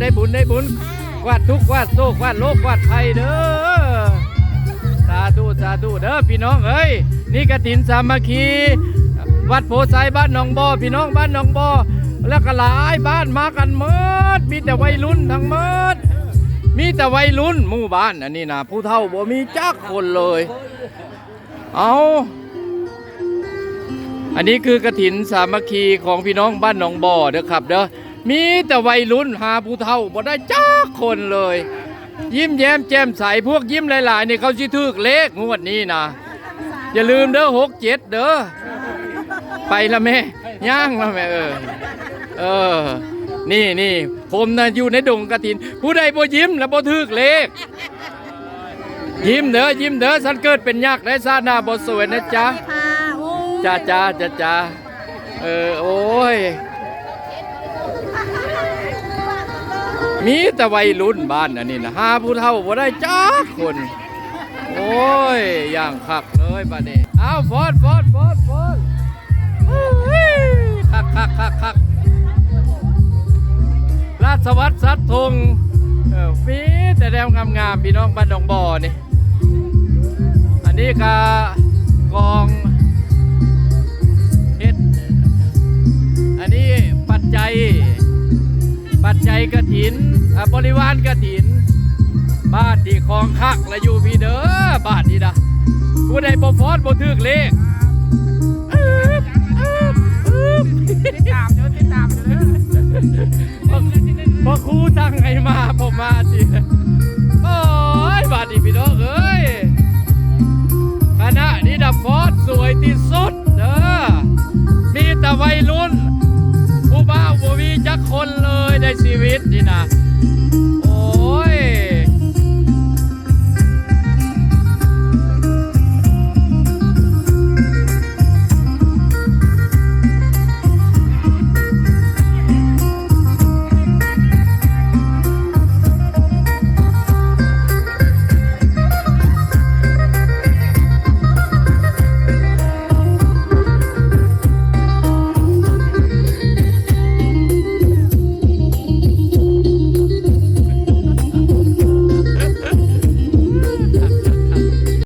ได้บุญได้บุญกวาดทุกข์กวาดโศกกวาดโลกกวาดภัยเด้อสาธุสาธุเด้อพี่น้องเอ้ยนี่กฐินสามัคคี วัดโพไซบ้านหนองบอพี่น้องบ้านหนองบอแล้วก็หลายบ้านมากันเมิดมีแต่วัยรุ่นทั้งเมิดมีแต่วัยรุ่นหมู่บ้านอันนี้นะผู้เฒ่าบ่มีจักคนเลย เอาอันนี้คือกระถินสามัคคีของพี่น้องบ้านหนองบ่อเด้อครับเด้อ มีแต่วัยรุ่นหาผู้เฒ่าบ่ได้จักคนเลย ยิ้มแย้มแจ่มใสพวกยิ้มหลายๆนี่เขาสิถึกเลขงวดนี้นะอย่าลืมเด้อหกเจ็ดเด้อไปละแม่ย่างละแม่เออเออ นี่นี่ผมนะอยู่ในดงกระถิน ผู้ใดบ่ยิ้มแล้วบ่ทึกเลข ยิ้มเด้อยิ้มเด้อสันเกิดเป็นยักษ์ได้ซาหน้าบ่สวยนะจ๊ะค่ะโอ้จ้าจ้าจ้าจ้าเออโอ้ย มีแต่วัยรุ่นบ้านอันนี้นะหาผู้เฒ่าบ่ได้จักคน โอ้ยอย่างคักเลยบัดนี้อ้าวฟอดฟอดฟอดฟอดคักคักคักคักราชวัตรสัตว์ธงฟีแต่แดงงามๆพี่น้องบ้านดองบ่อนี่ อันนี้ก็กอง ปัจจัยกระถินอะบริวารกระถิน บ้านที่คลองคักและอยู่พี่เด้อบ้านนี้นะผู้ใดบ่ฟอดบ่ถึกเลขติดตามอยู่ติดตามอยู่เด้อพอครูสั่งให้มาผมมาสิโอ้ยบาดนีพี่น้องเอ้ยคณะนี้ดับฟอสสวยที่สุดเด้อมีแต่วัยรุ่นผู้บ้าวบ่มี จักคนเลยในชีวิตนี่นะโ